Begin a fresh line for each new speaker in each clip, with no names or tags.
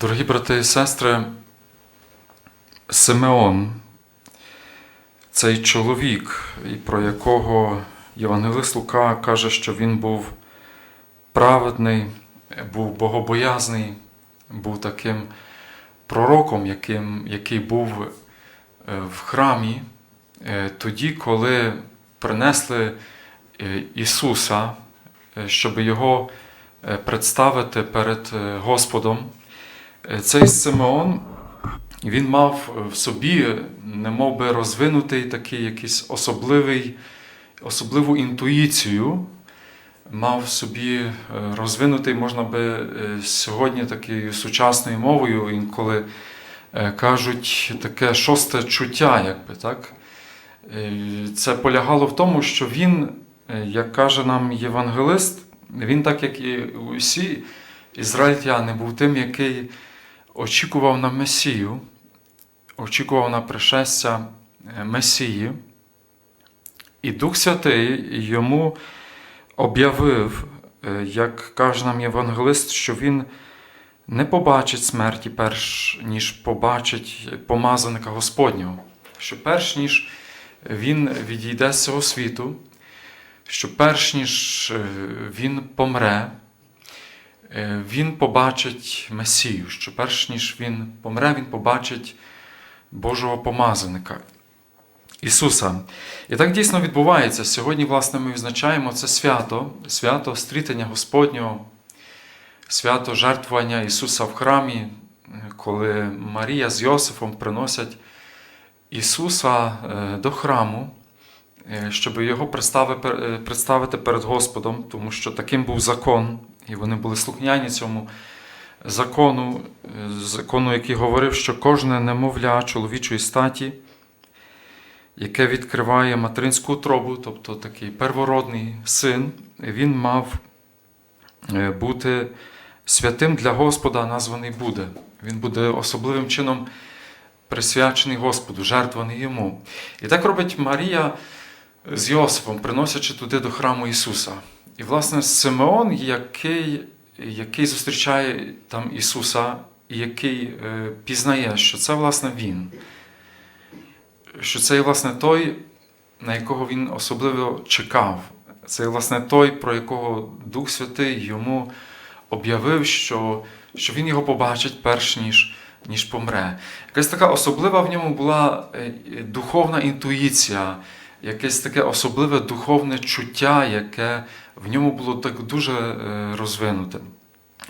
Дорогі брати і сестри, Симеон, цей чоловік, про якого Євангелист Лука каже, що він був праведний, був богобоязний, був таким пророком, яким, який був е, в храмі е, тоді, коли принесли е, Ісуса, щоб його представити перед Господом. Е, Цей Симеон він мав в собі немов би розвинутий такий якийсь особливий, особливу інтуїцію, мав в собі е, розвинутий, можна би е, сьогодні такою сучасною мовою, інколи е, кажуть таке шосте чуття, якби так. Е, Це полягало в тому, що він, е, як каже нам євангелист, він, так як і усі ізраїльтяни, був тим, який очікував на Месію, очікував на пришестя е, Месії, і Дух Святий йому об'явив, е, як каже нам євангелист, що він не побачить смерті, перш ніж побачить помазаника Господнього, що перш ніж він відійде з цього світу, що перш ніж е, він помре, він побачить Месію, що перш ніж він помре, він побачить Божого помазаника. Ісуса. І так дійсно відбувається. Сьогодні, власне, ми відзначаємо це свято, свято стрітення Господнього, свято жертвування Ісуса в храмі, коли Марія з Йосифом приносять Ісуса е, до храму, е, щоб його е, представити перед Господом, тому що таким був закон, і вони були слухняні цьому закону, закону, який говорив, що кожне немовля чоловічої статі, яке відкриває материнську утробу, тобто такий первородний син, він мав е, бути святим для Господа, названий буде. Він буде особливим чином присвячений Господу, жертваний йому. І так робить Марія з Йосифом, приносячи туди до храму Ісуса. І, власне, Симеон, який, який зустрічає там Ісуса, і який е, пізнає, що це, власне, Він що це власне той, на якого він особливо чекав. Це власне той, про якого Дух Святий йому об'явив, що, що він його побачить перш ніж, ніж помре. Якась така особлива в ньому була е, духовна інтуїція, якесь таке особливе духовне чуття, яке в ньому було так дуже е, розвинуте.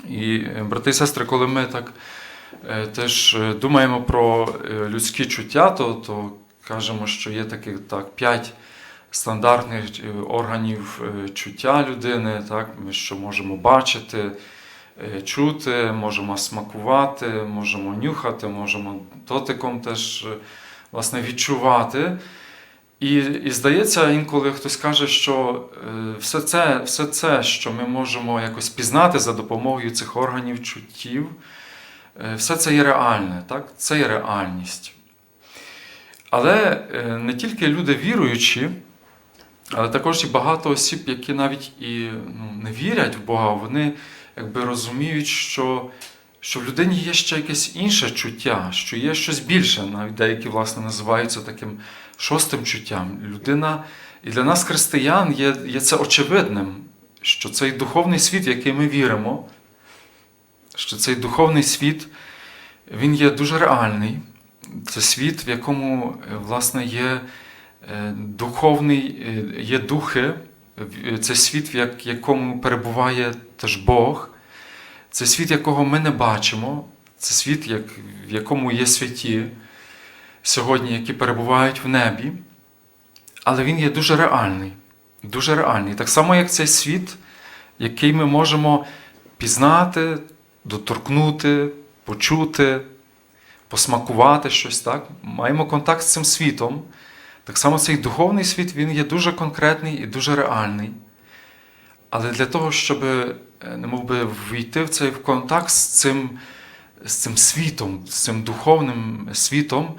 І, е, брати і сестри, коли ми так е, теж думаємо про людські чуття, то, то кажемо, що є таких так, п'ять стандартних органів чуття людини, так, ми що можемо бачити, чути, можемо смакувати, можемо нюхати, можемо дотиком теж власне, відчувати. І, і здається, інколи хтось каже, що е, все це, все це, що ми можемо якось пізнати за допомогою цих органів чуттів, е, все це є реальне, так? це є реальність. Але е, не тільки люди віруючі, але також і багато осіб, які навіть і ну, не вірять в Бога, вони якби розуміють, що, що в людині є ще якесь інше чуття, що є щось більше. Навіть деякі, власне, називаються таким шостим чуттям. Людина, і для нас, християн, є, є це очевидним, що цей духовний світ, в який ми віримо, що цей духовний світ, він є дуже реальний. Це світ, в якому, е, власне, є е, духовний, е, є духи, це світ, в якому перебуває теж Бог, це світ, якого ми не бачимо, це світ, як, в якому є святі сьогодні, які перебувають в небі, але він є дуже реальний. Дуже реальний. Так само, як цей світ, який ми можемо пізнати, доторкнути, почути, посмакувати щось, так? маємо контакт з цим світом. Так само цей духовний світ він є дуже конкретний і дуже реальний. Але для того, щоб е, немов би, війти в цей контакт з цим, з цим світом, з цим духовним світом,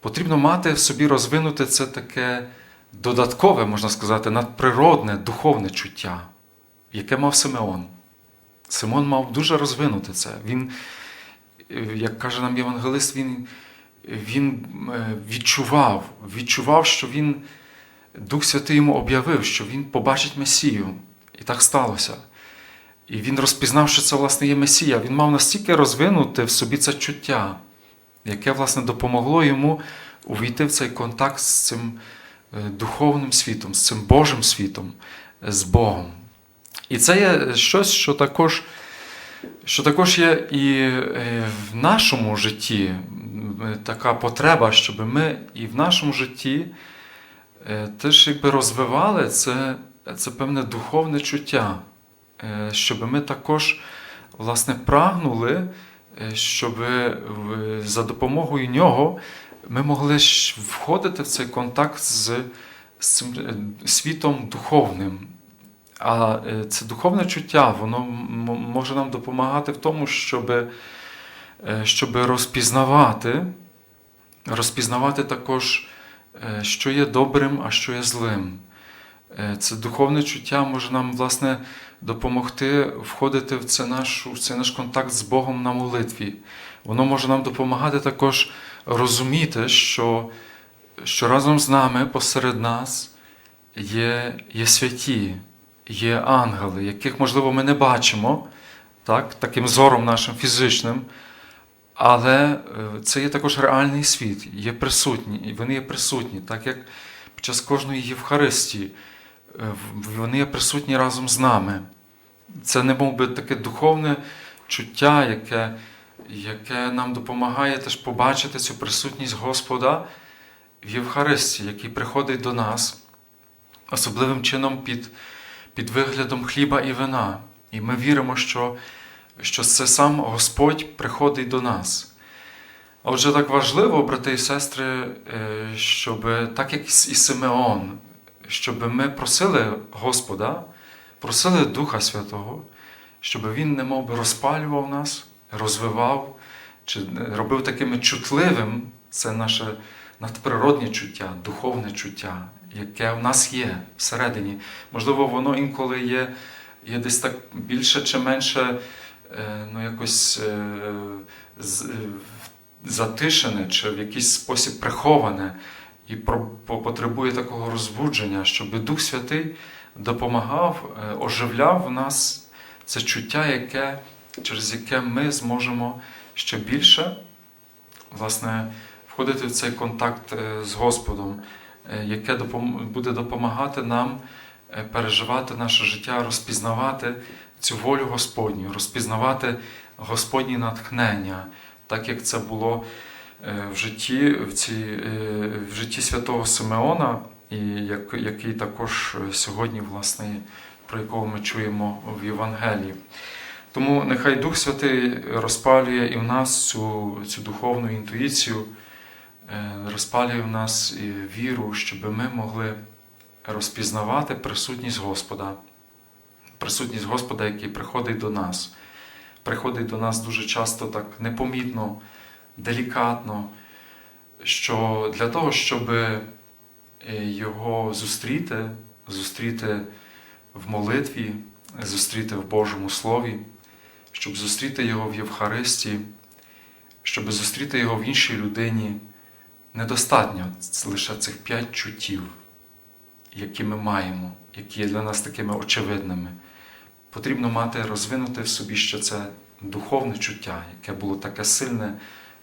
потрібно мати в собі розвинути це таке додаткове, можна сказати, надприродне духовне чуття, яке мав Симеон. Симон мав дуже розвинути це. Він е, як каже нам євангелист, він, він е, відчував, відчував, що він, Дух Святий йому об'явив, що він побачить Месію. І так сталося. І він розпізнав, що це, власне, є Месія. Він мав настільки розвинути в собі це чуття, яке, власне, допомогло йому увійти в цей контакт з цим е, духовним світом, з цим Божим світом, е, з Богом. І це є щось, що також, що також є і е, в нашому житті така потреба, щоб ми і в нашому житті е, теж якби розвивали це, це певне духовне чуття, е, щоб ми також власне прагнули, е, щоб за допомогою нього ми могли входити в цей контакт з, цим е, світом духовним. А е, це духовне чуття, воно може нам допомагати в тому, щоб, щоб розпізнавати, розпізнавати також, е, що є добрим, а що є злим. Е, Це духовне чуття може нам, власне, допомогти входити в, це наш, в цей наш контакт з Богом на молитві. Воно може нам допомагати також розуміти, що, що разом з нами, посеред нас, є, є святі, є ангели, яких, можливо, ми не бачимо так, таким зором нашим фізичним. Але е, це є також реальний світ, є присутні, і вони є присутні, так як під час кожної Євхаристії вони є присутні разом з нами. Це не мов би таке духовне чуття, яке, яке нам допомагає теж побачити цю присутність Господа в Євхаристії, який приходить до нас особливим чином під, під виглядом хліба і вина. І ми віримо, що, що це сам Господь приходить до нас. Отже, так важливо, брати і сестри, е, щоб так як і Симеон, щоб ми просили Господа, просили Духа Святого, щоб Він не мов би розпалював нас, розвивав, чи робив такими чутливим це наше надприроднє чуття, духовне чуття, яке в нас є всередині. Можливо, воно інколи є, є десь так більше чи менше е, ну, якось е, е, затишене чи в якийсь спосіб приховане і потребує такого розбудження, щоб Дух Святий допомагав, е, оживляв в нас це чуття, яке, через яке ми зможемо ще більше власне, входити в цей контакт е, з Господом, е, яке буде допомагати нам переживати наше життя, розпізнавати цю волю Господню, розпізнавати Господні натхнення, так як це було в житті, в, цій, е, в житті святого Симеона, і як, який також е, сьогодні, власне, про якого ми чуємо в Євангелії. Тому нехай Дух Святий розпалює і в нас цю, цю духовну інтуїцію, е, розпалює в нас віру, щоб ми могли розпізнавати присутність Господа, присутність Господа, який приходить до нас. Приходить до нас дуже часто так непомітно, делікатно, що для того, щоб е, його зустріти, зустріти в молитві, зустріти в Божому Слові, щоб зустріти його в Євхаристії, щоб зустріти його в іншій людині, недостатньо лише цих п'ять чуттів, які ми маємо, які є для нас такими очевидними. Потрібно мати розвинути в собі ще це духовне чуття, яке було таке сильне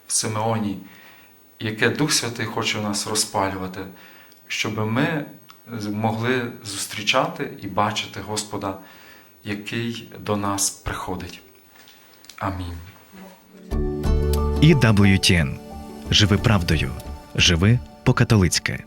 в Симеоні, яке Дух Святий хоче в нас розпалювати, щоб ми могли зустрічати і бачити Господа, який до нас приходить. Амінь.
EWTN. Живи правдою. Живи по-католицьки.